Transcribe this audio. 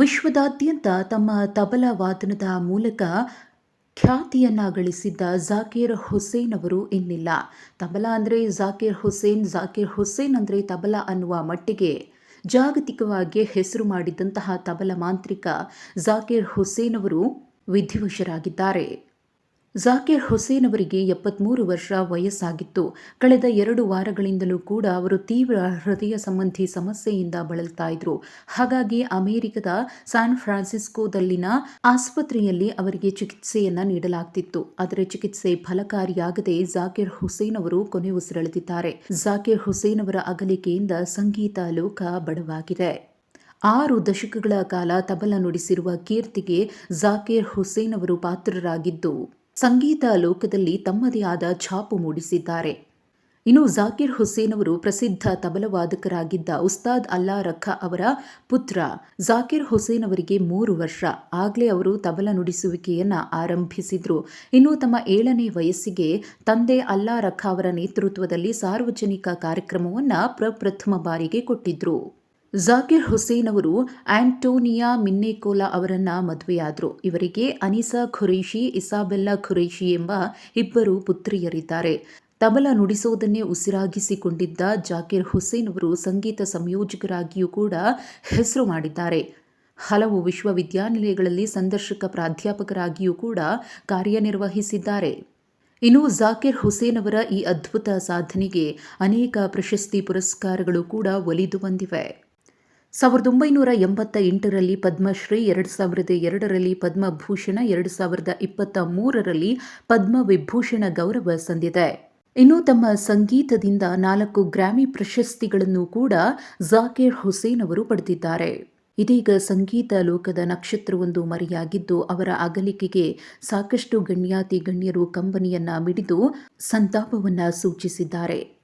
ವಿಶ್ವದಾದ್ಯಂತ ತಮ್ಮ ತಬಲ ವಾದನದ ಮೂಲಕ ಖ್ಯಾತಿಯನ್ನ ಗಳಿಸಿದ್ದ ಜಾಕೀರ್ ಹುಸೇನ್ ಅವರು ಇನ್ನಿಲ್ಲ. ತಬಲಾ ಅಂದರೆ ಜಾಕೀರ್ ಹುಸೇನ್ ಜಾಕೀರ್ ಹುಸೇನ್ ಅಂದರೆ ತಬಲಾ ಅನ್ನುವ ಮಟ್ಟಿಗೆ ಜಾಗತಿಕವಾಗಿ ಹೆಸರು ಮಾಡಿದಂತಹ ತಬಲ ಮಾಂತ್ರಿಕ ಜಾಕೀರ್ ಹುಸೇನ್ ಅವರು ವಿಧಿವಶರಾಗಿದ್ದಾರೆ. ಜಾಕೀರ್ ಹುಸೇನ್ ಅವರಿಗೆ ಎಪ್ಪತ್ಮೂರು ವರ್ಷ ವಯಸ್ಸಾಗಿತ್ತು. ಕಳೆದ ಎರಡು ವಾರಗಳಿಂದಲೂ ಕೂಡ ಅವರು ತೀವ್ರ ಹೃದಯ ಸಂಬಂಧಿ ಸಮಸ್ಯೆಯಿಂದ ಬಳಲ್ತಾ ಇದ್ರು. ಹಾಗಾಗಿ ಅಮೆರಿಕದ ಸ್ಯಾನ್ ಫ್ರಾನ್ಸಿಸ್ಕೋದಲ್ಲಿನ ಆಸ್ಪತ್ರೆಯಲ್ಲಿ ಅವರಿಗೆ ಚಿಕಿತ್ಸೆಯನ್ನ ನೀಡಲಾಗ್ತಿತ್ತು. ಆದರೆ ಚಿಕಿತ್ಸೆ ಫಲಕಾರಿಯಾಗದೆ ಜಾಕಿರ್ ಹುಸೇನ್ ಅವರು ಕೊನೆ ಉಸಿರೆಳೆದಿದ್ದಾರೆ. ಜಾಕಿರ್ ಹುಸೇನ್ ಅವರ ಅಗಲಿಕೆಯಿಂದ ಸಂಗೀತ ಲೋಕ ಬಡವಾಗಿದೆ. ಆರು ದಶಕಗಳ ಕಾಲ ತಬಲ ನುಡಿಸಿರುವ ಕೀರ್ತಿಗೆ ಜಾಕೀರ್ ಹುಸೇನ್ ಅವರು ಪಾತ್ರರಾಗಿದ್ದು. ಸಂಗೀತ ಲೋಕದಲ್ಲಿ ತಮ್ಮದೇ ಆದ ಛಾಪು ಮೂಡಿಸಿದ್ದಾರೆ. ಇನ್ನು ಜಾಕಿರ್ ಹುಸೇನ್ ಅವರು ಪ್ರಸಿದ್ಧ ತಬಲವಾದಕರಾಗಿದ್ದ ಉಸ್ತಾದ್ ಅಲ್ಲಾ ರಖಾ ಅವರ ಪುತ್ರ ಜಾಕಿರ್ ಹುಸೇನ್ ಅವರಿಗೆ ಮೂರು ವರ್ಷ. ಆಗಲೇ ಅವರು ತಬಲ ನುಡಿಸುವಿಕೆಯನ್ನ ಆರಂಭಿಸಿದರು. ಇನ್ನು ತಮ್ಮ ಏಳನೇ ವಯಸ್ಸಿಗೆ ತಂದೆ ಅಲ್ಲಾ ರಖಾ ಅವರ ನೇತೃತ್ವದಲ್ಲಿ ಸಾರ್ವಜನಿಕ ಕಾರ್ಯಕ್ರಮವನ್ನ ಪ್ರಪ್ರಥಮ ಬಾರಿಗೆ ಕೊಟ್ಟಿದ್ರು. ಜಾಕಿರ್ ಹುಸೇನ್ ಅವರು ಆಂಟೋನಿಯಾ ಮಿನ್ನೆಕೋಲಾ ಅವರನ್ನು ಮದುವೆಯಾದರು. ಇವರಿಗೆ ಅನಿಸಾ ಖುರೇಶಿ ಇಸಾಬೆಲ್ಲಾ ಖುರೇಶಿ ಎಂಬ ಇಬ್ಬರು ಪುತ್ರಿಯರಿದ್ದಾರೆ. ತಬಲ ನುಡಿಸೋದನ್ನೇ ಉಸಿರಾಗಿಸಿಕೊಂಡಿದ್ದ ಜಾಕಿರ್ ಹುಸೇನ್ ಅವರು ಸಂಗೀತ ಸಂಯೋಜಕರಾಗಿಯೂ ಕೂಡ ಹೆಸರು ಮಾಡಿದ್ದಾರೆ. ಹಲವು ವಿಶ್ವವಿದ್ಯಾನಿಲಯಗಳಲ್ಲಿ ಸಂದರ್ಶಕ ಪ್ರಾಧ್ಯಾಪಕರಾಗಿಯೂ ಕೂಡ ಕಾರ್ಯನಿರ್ವಹಿಸಿದ್ದಾರೆ. ಇನ್ನು ಜಾಕಿರ್ ಹುಸೇನ್ ಅವರ ಈ ಅದ್ಭುತ ಸಾಧನೆಗೆ ಅನೇಕ ಪ್ರಶಸ್ತಿ ಪುರಸ್ಕಾರಗಳು ಕೂಡ ಒಲಿದು ಬಂದಿವೆ. ಸಾವಿರದ ಒಂಬೈನೂರ ಎಂಬತ್ತ ಎಂಟರಲ್ಲಿ ಪದ್ಮಶ್ರೀ, ಎರಡು ಸಾವಿರದ ಎರಡರಲ್ಲಿ ಪದ್ಮಭೂಷಣ, ಎರಡು ಸಾವಿರದ ಇಪ್ಪತ್ತ ಮೂರರಲ್ಲಿ ಪದ್ಮವಿಭೂಷಣ ಗೌರವ ಸಂದಿದೆ. ಇನ್ನು ತಮ್ಮ ಸಂಗೀತದಿಂದ ನಾಲ್ಕು ಗ್ರಾಮಿ ಪ್ರಶಸ್ತಿಗಳನ್ನು ಕೂಡ ಜಾಕೀರ್ ಹುಸೇನ್ ಅವರು ಪಡೆದಿದ್ದಾರೆ. ಇದೀಗ ಸಂಗೀತ ಲೋಕದ ನಕ್ಷತ್ರವೊಂದು ಮರೆಯಾಗಿದ್ದು, ಅವರ ಅಗಲಿಕೆಗೆ ಸಾಕಷ್ಟು ಗಣ್ಯಾತಿ ಗಣ್ಯರು ಕಂಬನಿಯನ್ನ ಮಿಡಿದು ಸಂತಾಪವನ್ನ ಸೂಚಿಸಿದ್ದಾರೆ.